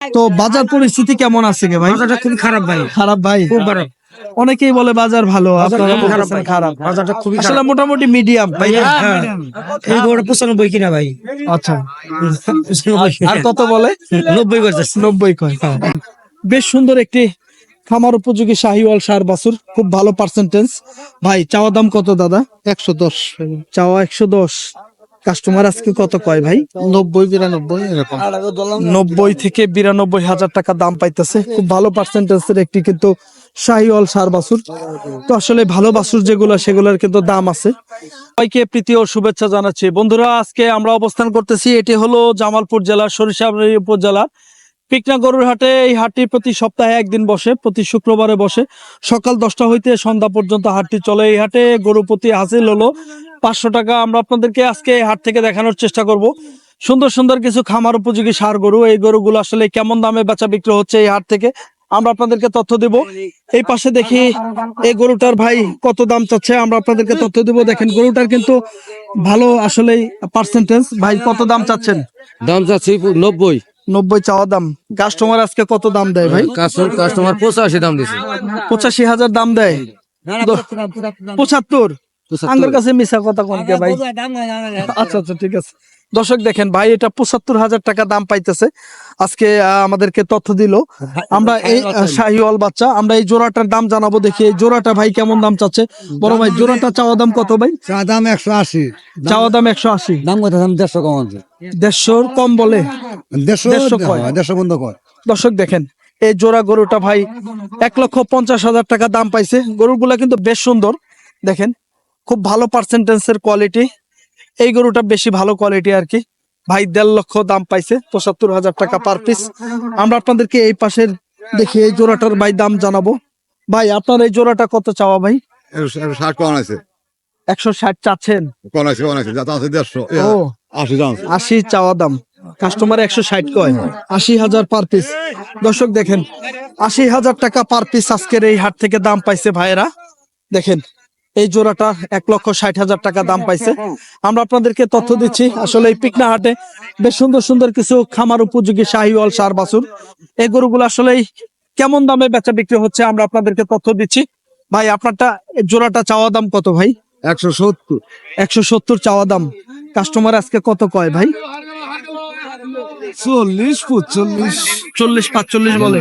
তো বাজার পরিস্থিতি কেমন আছে গে ভাই? বাজারটা খুবই খারাপ ভাই। খারাপ ভাই? খুব খারাপ অনেকেই বলে বাজার ভালো আপনারা খুব খারাপ বলতেছেন ভাই। খারাপ। বাজারটা খুবই আসলে মোটামুটি মিডিয়াম ভাই হ্যাঁ। এই গরুটা পঁচানব্বই কিনা ভাই? আচ্ছা। আর কত বলে? নব্বই নব্বই কয় বেশ সুন্দর একটি খামার উপযোগী শাহিওয়াল সার বাছুর খুব ভালো পার্সেন্টেজ ভাই চাওয়া দাম কত দাদা? একশো দশ। চাওয়া একশো দশ। কাস্টমার আজকে কত কয় ভাই? নব্বই বিরানব্বই এরকম। নব্বই থেকে বিরানব্বই হাজার টাকা দাম পাইতেছে। খুব ভালো পার্সেন্টেজের একটি কিন্তু শাহিওয়াল সার বাছুর। তো আসলে ভালো বাছুর যেগুলো সেগুলোর কিন্তু দাম আছে। সবাইকে প্রীতি ও শুভেচ্ছা জানাচ্ছি। বন্ধুরা আজকে আমরা অবস্থান করতেছি এটি হলো জামালপুর জেলার সরিষাবাড়ি উপজেলার পিকনা গরুর হাটে এই হাটটি প্রতি সপ্তাহে একদিন বসে প্রতি শুক্রবারে বসে। সকাল দশটা হইতে সন্ধ্যা পর্যন্ত হাটটি চলে। এই হাটে গরু প্রতি হাসিল হলো পাঁচশো টাকা আমরা আপনাদেরকে আজকে হাট থেকে দেখানোর চেষ্টা করব। সুন্দর সুন্দর কিছু খামার উপযোগী সার গরু এই গরুগুলো আসলে কেমন দামে বেচা বিক্রি হচ্ছে এই হাট থেকে আমরা আপনাদেরকে তথ্য দেব। এই পাশে দেখি এই গরুটার ভাই কত দাম চাচ্ছে আমরা আপনাদেরকে তথ্য দেব। দেখেন গরুটার কিন্তু ভালো আসলে পার্সেন্টেজ ভাই কত দাম চাচ্ছেন? দাম চাচ্ছি নব্বই। নব্বই চাওয়া দাম। কাস্টমার আজকে কত দাম দেয় ভাই? কাস্টমার পঁচাশি দাম দিছে। পঁচাশি হাজার দাম দেয়। পঁচাত্তর। আঙ্গুর কাছে মিশা কথা কোনকে ভাই? আচ্ছা আচ্ছা ঠিক আছে। দর্শক দেখেন ভাই এটা পঁচাত্তর হাজার টাকা দাম পাইতেছে। আজকে আমাদেরকে তথ্য দিল। আমরা এই শাহিওয়াল বাচ্চা আমরা এই জোড়াটার দাম জানাব দেখি। এই জোড়াটা ভাই কেমন দাম চাচ্ছে? বড় ভাই জোড়াটা চাওয়া দাম কত ভাই? চা দাম একশো আশি। চাওয়া দাম একশো আশি। দাম কত? দাম দেড়শো কম আছে। দেড়শোর কম বলে? দেড়শো দেড়শো কয়? হ্যাঁ, দেড়শো বন্ধ কর দর্শক দেখেন এই জোড়া গরুটা ভাই এক লক্ষ পঞ্চাশ হাজার টাকা দাম পাইছে। গরুগুলা কিন্তু বেশ সুন্দর। দেখেন খুব ভালো পার্সেন্টেন্সের কোয়ালিটি এই গরুটা বেশি ভালো কোয়ালিটি আর কি। ভাই দেড় লক্ষ দাম পাইছে পঁচাত্তর হাজার টাকা পার পিস আমরা আপনাদেরকে এই পাশের দেখি এই জোড়াটার ভাই দাম জানাব। ভাই আপনার এই জোড়াটা কত চাওয়া ভাই? ষাট কম আছে। একশো ষাট চাচ্ছেন? আশি চাওয়া দাম। কাস্টমার একশো ষাট কয়। আশি হাজার পার পিস দর্শক দেখেন আশি হাজার টাকা পার পিস আজকের এই হাট থেকে দাম পাইছে ভাইয়েরা। দেখেন এই জোড়াটা এক লক্ষ ষাট হাজার টাকা দাম পাইছে। আমরা আপনাদেরকে তথ্য দিচ্ছি আসলে এই পিকনা হাটে বেশ সুন্দর সুন্দর কিছু খামার উপযোগী শাহিওয়াল সার বাছুর। এই গরুগুলো আসলে কেমন দামে বেচা বিক্রি হচ্ছে আমরা আপনাদেরকে তথ্য দিচ্ছি। ভাই আপনারটা এই জোড়াটা চাওয়া দাম কত ভাই? একশো সত্তর। একশো সত্তর চাওয়া দাম। কাস্টমার আজকে কত কয় ভাই? চল্লিশ পঁচল্লিশ চল্লিশ পাঁচচল্লিশ বলে।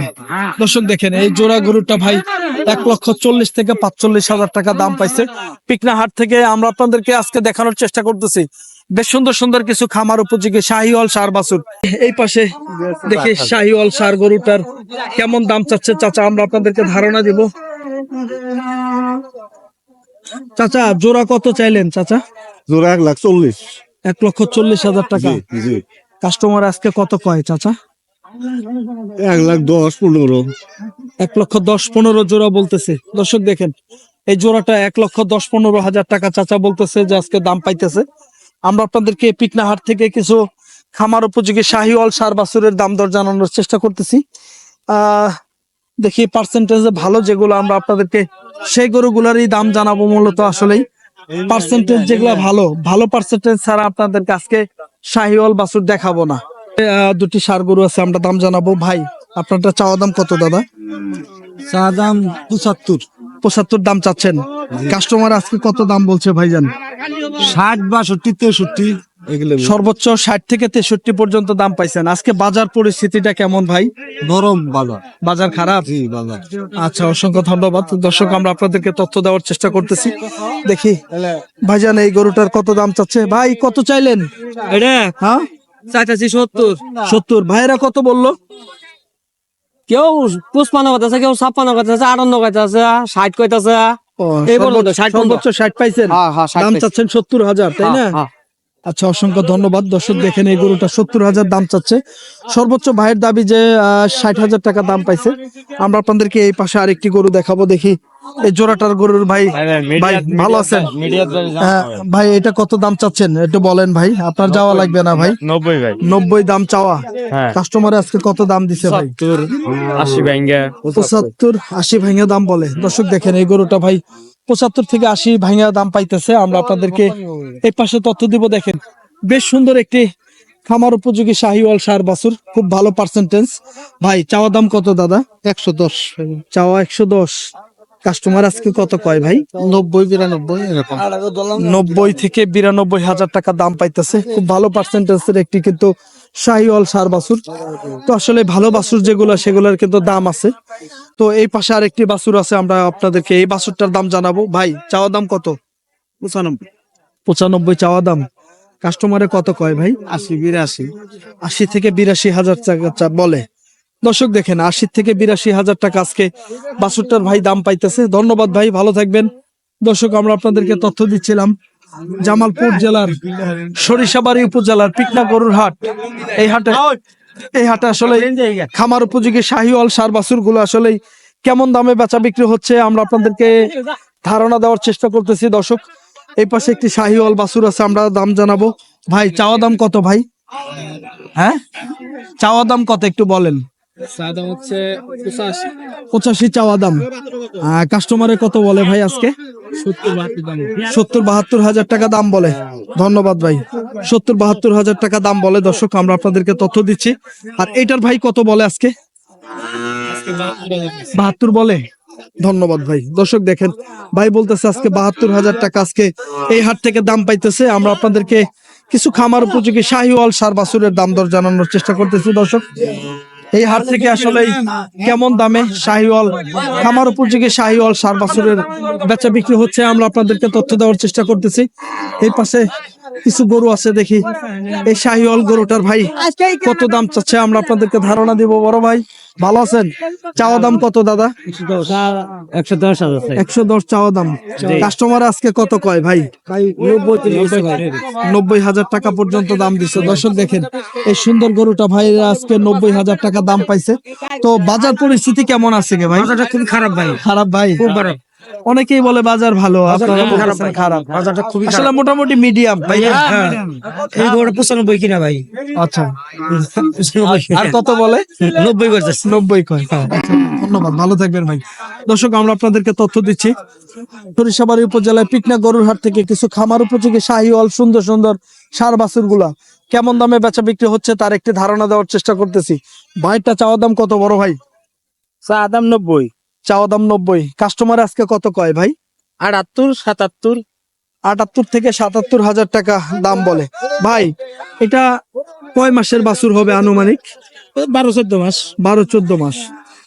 দর্শক দেখেন এই জোড়া গরুটা ভাই এক লক্ষ চল্লিশ থেকে পাঁচচল্লিশ হাজার টাকা দাম পাইছে। পিকনা হাট থেকে আমরা আপনাদেরকে আজকে দেখানোর চেষ্টা করতেছি। বেশ সুন্দর সুন্দর কিছু খামার উপযোগী শাহিওয়াল সার বাছুর। এই পাশে দেখি শাহিওয়াল সার গরুটার কেমন দাম চাচ্ছে। চাচা আমরা আপনাদেরকে ধারণা দিব। চাচা জোড়া কত চাইলেন চাচা? জোড়া এক লাখ চল্লিশ। এক লক্ষ চল্লিশ হাজার টাকা। কাস্টমার আজকে কত কয় চাচা? এক লাখ দশ পনেরো। এক লক্ষ দশ পনেরো জোড়া বলতেছে। দর্শক দেখেন, এই জোড়াটা এক লক্ষ দশ পনেরো হাজার টাকা চাচা বলতেছে যে আজকে দাম পাইতেছে। আমরা আপনাদেরকে পিকনাহাট থেকে কিছু খামার উপযোগী শাহিওয়াল সার বাছুরের দাম দর জানানোর চেষ্টা করতেছি। দেখি পার্সেন্টেজে ভালো যেগুলো আমরা আপনাদেরকে, সেই গরুগুলারই দাম জানাব মূলত আসলেই। পার্সেন্টেজ যেগুলো ভালো ভালো পার্সেন্টেজ ছাড়া আপনাদেরকে আজকে শাহিওয়াল বাছুর দেখাবো না। দুটি সার গরু আছে আমরা দাম জানাব। ভাই আপনারটা চাওয়া দাম কত দাদা? চা দাম পঁচাত্তর। পঁচাত্তর দাম চাচ্ছেন। কাস্টমার আজকে কত দাম বলছে ভাইজান? ষাট বাষট্টি তেষট্টি। সর্বোচ্চ ষাট থেকে তেষট্টি পর্যন্ত দাম পাইছেন। আজকে বাজার পরিস্থিতিটা কেমন ভাই? নরম বাজার। বাজার খারাপ? বাজার। আচ্ছা অসংখ্য ধন্যবাদ। দর্শক আমরা আপনাদেরকে তথ্য দেওয়ার চেষ্টা করতেছি। দেখি ভাইজান এই গরুটার কত দাম চাচ্ছে? ভাই কত চাইলেন? এটা হ্যাঁ? চাইতেছি সত্তর। সত্তর। ভাইয়েরা কত বলল? কেউ পুষ্পান্ন কথা কেউ ছাপ্পান্ন কথা আছে আটান্ন কথা আছে ষাট কইতাছে। এই পর্যন্ত, সর্বোচ্চ- 60 পর্যন্ত। সর্বোচ্চ ষাট পাইছেন। হ্যাঁ হ্যাঁ ষাট দাম চাচ্ছেন সত্তর হাজার তাই না? হ্যাঁ, হ্যাঁ। আচ্ছা অসংখ্য ধন্যবাদ। দর্শক দেখেন এই গরুটা সত্তর হাজার দাম চাচ্ছে। সর্বোচ্চ ভাইয়ের দাবি যে ষাট হাজার টাকা দাম পাইছে। আমরা আপনাদেরকে এই পাশে আরেকটি গরু দেখাবো দেখি। এই জোড়াটার গরুর ভাই ভাই ভালো আছেন? হ্যাঁ, ভাই এটা কত দাম চাচ্ছেন? একটু বলেন ভাই আপনার যাওয়া লাগবে না ভাই? নব্বই ভাই। নব্বই দাম চাওয়া। হ্যাঁ। কাস্টমার আজকে কত দাম দিছে ভাই? আশি ব্যাঙ্গা পঁচাত্তর আশি ভাঙা দাম বলে। দর্শক দেখেন এই গরুটা ভাই পঁচাত্তর থেকে আশি ভাঙা দাম পাইতেছে। আমরা আপনাদেরকে এই পাশে তথ্য দিব দেখেন। বেশ সুন্দর একটি খামার উপযোগী শাহিওয়াল সার বাছুর খুব ভালো পার্সেন্টেজ ভাই চাওয়া দাম কত দাদা? একশো দশ। চাওয়া একশো দশ। কাস্টমার আজকে কত কয় ভাই? নব্বই বিরানব্বই এরকম। নব্বই থেকে বিরানব্বই হাজার টাকা দাম পাইতেছে। খুব ভালো পার্সেন্টেজের একটি কিন্তু শাহিওয়াল সার বাছুর। তো আসলে ভালো বাছুর যেগুলো সেগুলোর কিন্তু দাম আছে। তো এই পাশে আরেকটি বাছুর আছে আমরা আপনাদেরকে এই বাছুরটার দাম জানাব। ভাই চাওয়া দাম কত? পঁচানব্বই। পঁচানব্বই চাওয়া দাম। কাস্টমারে কত কয় ভাই? আশি বিরাশি। আশি থেকে বিরাশি হাজার টাকা চা- বলে। দর্শক দেখেন আশি থেকে বিরাশি হাজার টাকা আজকে বাছুরটার ভাই দাম পাইতেছে। ধন্যবাদ ভাই ভালো থাকবেন। দর্শক আমরা আপনাদেরকে তথ্য দিচ্ছিলাম। জামালপুর জেলার সরিষাবাড়ি উপজেলার পিকনা গরুর হাট। এই হাটে এই হাটে আসলে খামার উপযোগী শাহিওয়াল সার বাছুরগুলো আসলে কেমন দামে বেচা বিক্রি হচ্ছে আমরা আপনাদেরকে ধারণা দেওয়ার চেষ্টা করতেছি। দর্শক এই পাশে একটি শাহিওয়াল বাছুর আছে আমরা দাম জানাব। ভাই চাওয়া দাম কত ভাই? হ্যাঁ? চাওয়া দাম কত একটু বলেন। পঁচাশি। পঁচাশি চাওয়া দাম। কাস্টমারে কত বলে ভাই আজকে? সত্তর বাহাত্তর হাজার টাকা দাম বলে। ধন্যবাদ ভাই। সত্তর বাহাত্তর হাজার টাকা দাম বলে। দর্শক, আমরা আপনাদেরকে তথ্য দিচ্ছি। আর এটার ভাই কত বলে আজকে? বাহাত্তর বলে। ধন্যবাদ ভাই। দর্শক, দেখেন, ভাই বলতেছে আজকে বাহাত্তর হাজার টাকা আজকে এই হাট থেকে দাম পাইতেছে। আমরা আপনাদেরকে কিছু খামার উপযোগী শাহিওয়াল সার বাসুরের দাম দর জানানোর চেষ্টা করতেছি। দর্শক এই হাট থেকে আসলে কেমন দামে শাহিওয়াল খামার উপযোগী শাহিওয়াল সার বছরের বেচা বিক্রি হচ্ছে আমরা আপনাদেরকে তথ্য দেওয়ার চেষ্টা করতেছি। এই পাশে কিছু গরু আছে দেখি। এই শাহিওয়াল গরুটার ভাই কত দাম চাচ্ছে আমরা আপনাদেরকে ধারণা দিব বড় ভাই? ভালো আছেন? চাওয়া দাম কত দাদা? একশো দশ একশো দশ চাওয়া দাম। কাস্টমার আজকে কত কয় ভাই? নব্বই হাজার টাকা পর্যন্ত দাম দিচ্ছে দর্শক দেখেন এই সুন্দর গরুটা ভাই আজকে নব্বই হাজার টাকা দাম পাইছে। তো বাজার পরিস্থিতি কেমন আছে গে ভাই? খুবই খারাপ ভাই। খারাপ ভাই? খুব খারাপ। অনেকেই বলে বাজার ভালো আপনারা খারাপ বলতেছেন ভাই। খারাপ। বাজারটা খুবই আসলে মোটামুটি মিডিয়াম ভাই হ্যাঁ। এই গরুটা পঁচানব্বই কিনা ভাই? আচ্ছা। আর কত বলে? নব্বই নব্বই কয় আচ্ছা, ধন্যবাদ ভালো থাকবেন ভাই। দর্শক আমরা আপনাদেরকে তথ্য দিচ্ছি। সরিষাবাড়ি উপজেলায় পিকনা গরুর হাট থেকে কিছু খামার উপযোগী শাহিওয়াল সুন্দর সুন্দর সার বাছুরগুলা কেমন দামে বেচা বিক্রি হচ্ছে তার একটি ধারণা দেওয়ার চেষ্টা করতেছি। ভাইটা চাওয়া দাম কত বড় ভাই? চা দাম নব্বই। চাওয়া দাম নব্বই। কাস্টমার আজকে কত কয় ভাই? আটাত্তর সাতাত্তর। আটাত্তর থেকে সাতাত্তর হাজার টাকা দাম বলে। ভাই এটা কয় মাসের বাছুর হবে আনুমানিক? বারো চোদ্দ মাস। বারো চোদ্দ মাস।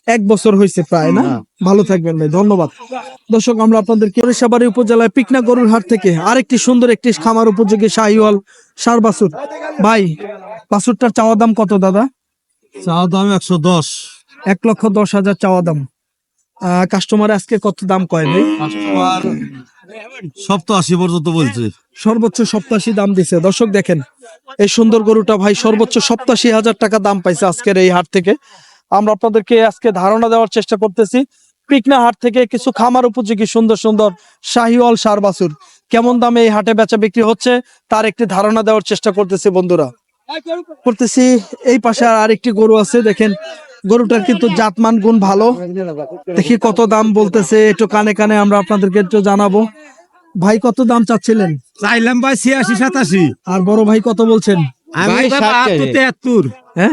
এক বছর হয়েছে প্রায় না? ভালো থাকবেন ভাই ধন্যবাদ। দর্শক আমরা আপনাদেরকে সরিষাবাড়ি উপজেলায় পিকনা গরুর হাট থেকে আরেকটি সুন্দর একটি খামার উপযোগী শাহিওয়াল সার বাসুর ভাই বাছুরটার চাওয়া দাম কত দাদা? চাওয়া দাম একশো দশ। এক লক্ষ দশ হাজার চাওয়া দাম। কাস্টমার আজকে কত দাম কয় ভাই? আর সপ্তাশি পর্যন্ত বলছে। সর্বোচ্চ সপ্তাশি দাম দিছে। দর্শক দেখেন এই সুন্দর গরুটা ভাই সর্বোচ্চ সপ্তাশি হাজার টাকা দাম পাইছে আজকের এই হাট থেকে। আমরা আপনাদেরকে আজকে ধারণা দেওয়ার চেষ্টা করতেছি পিকনা হাট থেকে কিছু খামার উপযোগী সুন্দর সুন্দর শাহিওয়াল সার বাছুর। কেমন দামে এই হাটে বেচা বিক্রি হচ্ছে তার একটি ধারণা দেওয়ার চেষ্টা করতেছি বন্ধুরা। করতেছি এই পাশে আর আরেকটি গরু আছে দেখেন গরুটার কিন্তু জাতমান গুণ ভালো। দেখি কত দাম বলতেছে একটু কানে কানে আমরা আপনাদেরকে একটু জানাব। ভাই কত দাম চাচ্ছিলেন? চাইলাম ভাই ছিয়াশি সাতাশি। আর বড় ভাই কত বলছেন? হ্যাঁ?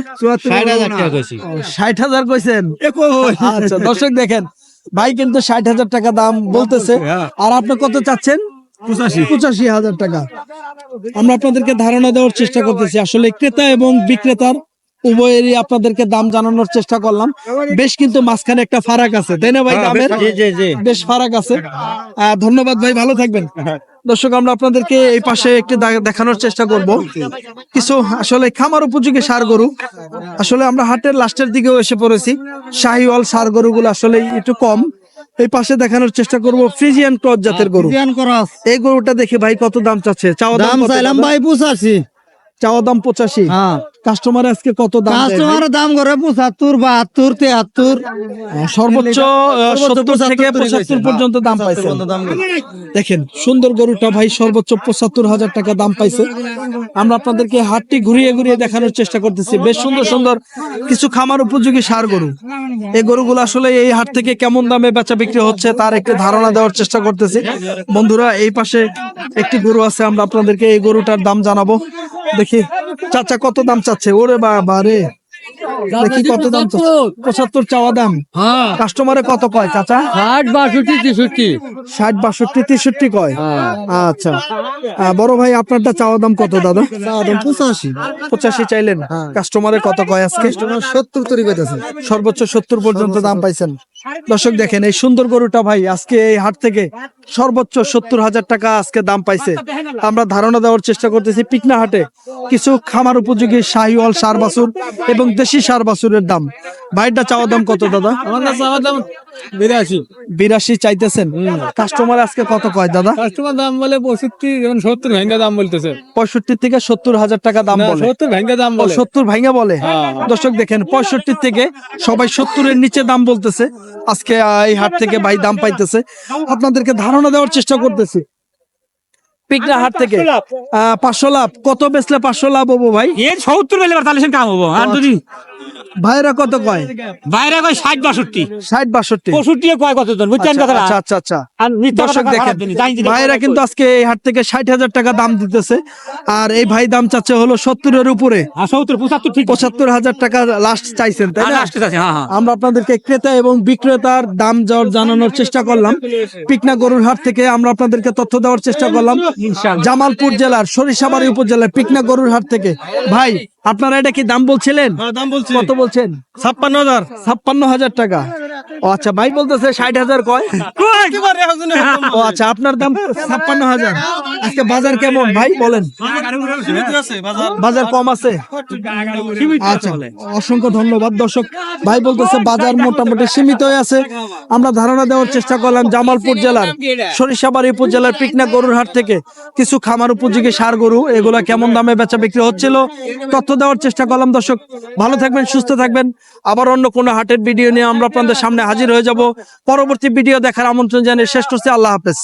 ষাট হাজার কইছেন? আচ্ছা দর্শক দেখেন ভাই কিন্তু ষাট হাজার টাকা দাম বলতেছে। আর আপনি কত চাচ্ছেন? পঁচাশি। পঁচাশি হাজার টাকা। আমরা আপনাদেরকে ধারণা দেওয়ার চেষ্টা করতেছি। আসলে ক্রেতা এবং বিক্রেতার উভয়েরই আপনাদেরকে দাম জানানোর চেষ্টা করলাম। বেশ কিন্তু মাঝখানে একটা ফারাক আছে তাই না ভাই? দামের? বেশ ফারাক আছে। ধন্যবাদ ভাই ভালো থাকবেন। দর্শক আমরা আপনাদেরকে এই পাশে একটু দেখানোর চেষ্টা করব। কিছু আসলে খামার উপযোগী সার গরু। আসলে আমরা হাটের লাস্টের দিকেও এসে পড়েছি। শাহিওয়াল সার গরুগুলো আসলে একটু কম। এই পাশে দেখানোর চেষ্টা করব ফ্রিজিয়ান ক্রস জাতের গরু। এই গরুটা দেখে ভাই কত দাম চাচ্ছে? চাওয়া দাম চাইলাম? ভাই পঁচাশি। চাওয়া দাম পঁচাশি। হ্যাঁ। কাস্টমার আজকে কত দাম কাস্টমার দাম করে পঁচাত্তর বাহাত্তর তেহাত্তর। সর্বোচ্চ সত্তর থেকে 75 পঁচাত্তর পর্যন্ত দাম পাইছে। দেখেন সুন্দর গরুটা ভাই সর্বোচ্চ পঁচাত্তর হাজার টাকা দাম পাইছে। আমরা আপনাদেরকে হাটটি ঘুরিয়ে ঘুরিয়ে দেখানোর চেষ্টা করতেছি। বেশ সুন্দর সুন্দর কিছু খামার উপযোগী সার গরু। এই গরুগুলো আসলে এই হাট থেকে কেমন দামে বেচা বিক্রি হচ্ছে তার একটি ধারণা দেওয়ার চেষ্টা করতেছি। বন্ধুরা এই পাশে একটি গরু আছে আমরা আপনাদেরকে এই গরুটার দাম জানাব। দেখি চাচা কত দাম চাচ্ছে? ওরে বাবা রে। দেখি কত দাম চাচ্ছে? পঁচাত্তর চাওয়া দাম। হ্যাঁ। কাস্টমারে কত কয় চাচা? ষাট বাষট্টি তেষট্টি। ষাট বাষট্টি তেষট্টি কয়? আচ্ছা। বড় ভাই আপনারটা চাওয়া দাম কত দাদা? পঁচাশি। পঁচাশি চাইলেন। কাস্টমারে কত কয় আজকে? সত্তর তৈরি করতেছে। সর্বোচ্চ সত্তর পর্যন্ত দাম পাইছেন। দর্শক দেখেন এই সুন্দর গরুটা ভাই আজকে এই হাট থেকে সর্বোচ্চ সত্তর হাজার টাকা আজকে দাম পাইছে। আমরা ধারণা দেওয়ার চেষ্টা করতেছি পিকনা হাটে কিছু খামার উপযোগী শাহিওয়াল সার বাছুর এবং দেশি সার বাছুরের দাম। ভাইটা চাওয়া দাম কত দাদা? আমার কাছে দাম বিরাশি। বিরাশি চাইতেছেন? কাস্টমার আজকে কত কয় দাদা? কাস্টমার দাম বলে পঁয়ষট্টি সত্তর ভেঙ্গা দাম বলতেছে। পঁয়ষট্টি থেকে সত্তর হাজার টাকা দাম বলে। সত্তর ভেঙ্গা দাম বলে। সত্তর ভাইঙ্গা বলে? দর্শক দেখেন পঁয়ষট্টি থেকে সবাই সত্তরের নিচে দাম বলতেছে। আজকে এই হাট থেকে ভাই দাম পাইতেছে। আপনাদেরকে ধারণা দেওয়ার চেষ্টা করতেছি। পিকনা হাট থেকে। আহ, পাঁচশো লাভ। কত বেচলে পাঁচশো লাভ হব ভাই? এর সত্তর বেলে তাহলে কাম হব আর যদি ভাইরা কত কয়? বাইরে কয় ষাট বাষট্টি। ষাট বাষট্টি। পঁয়ষট্টি কয় কত জন বুঝছেন আচ্ছা, কথা আচ্ছা আচ্ছা আচ্ছা। দর্শক দেখেন। ভাইরা কিন্তু আজকে এই হাট থেকে ষাট হাজার টাকা দাম দিতেছে। আর এই ভাই দাম চাচ্ছে হলো সত্তরের উপরে। সত্তর পঁচাত্তর ঠিক পঁচাত্তর হাজার টাকা লাস্ট চাইছেন তাই না? লাস্টে আছে হ্যাঁ হ্যাঁ। আমরা আপনাদেরকে ক্রেতা এবং বিক্রেতার দাম জানানোর চেষ্টা করলাম। পিকনা গরুর হাট থেকে আমরা আপনাদেরকে তথ্য দেওয়ার চেষ্টা করলাম। জামালপুর জেলার সরিষাবাড়ি উপজেলার পিকনা গরুর হাট থেকে। ভাই আপনারা এটা কি দাম বলছিলেন? দাম বলছি। কত বলছেন? ছাপ্পান্ন হাজার। ছাপ্পান্ন হাজার টাকা। আচ্ছা ভাই বলতেছে ষাট হাজার কয়? ও আচ্ছা আপনার দাম ছাপ্পান্ন হাজার। আজকে বাজার কেমন? ভাই বলেন। বাজার। কম আছে? আচ্ছা অসংখ্য ধন্যবাদ দর্শক। ভাই বলতেছে বাজার মোটামুটি সীমিত আছে। আমরা ধারণা দেওয়ার চেষ্টা করলাম জামালপুর জেলার সরিষাবাড়ি উপজেলার পিকনা গরুর হাট থেকে কিছু খামার উপযোগী সার গরু এগুলা কেমন দামে বেচা বিক্রি হচ্ছিল? তথ্য দেওয়ার চেষ্টা করলাম দর্শক। ভালো থাকবেন সুস্থ থাকবেন। আবার অন্য কোনো হাটের ভিডিও নিয়ে আমরা আপনাদের সামনে হাজির হয়ে যাব। পরবর্তী ভিডিও দেখার আমন্ত্রণ জানিয়ে শেষ করছি। আল্লাহ হাফেজ।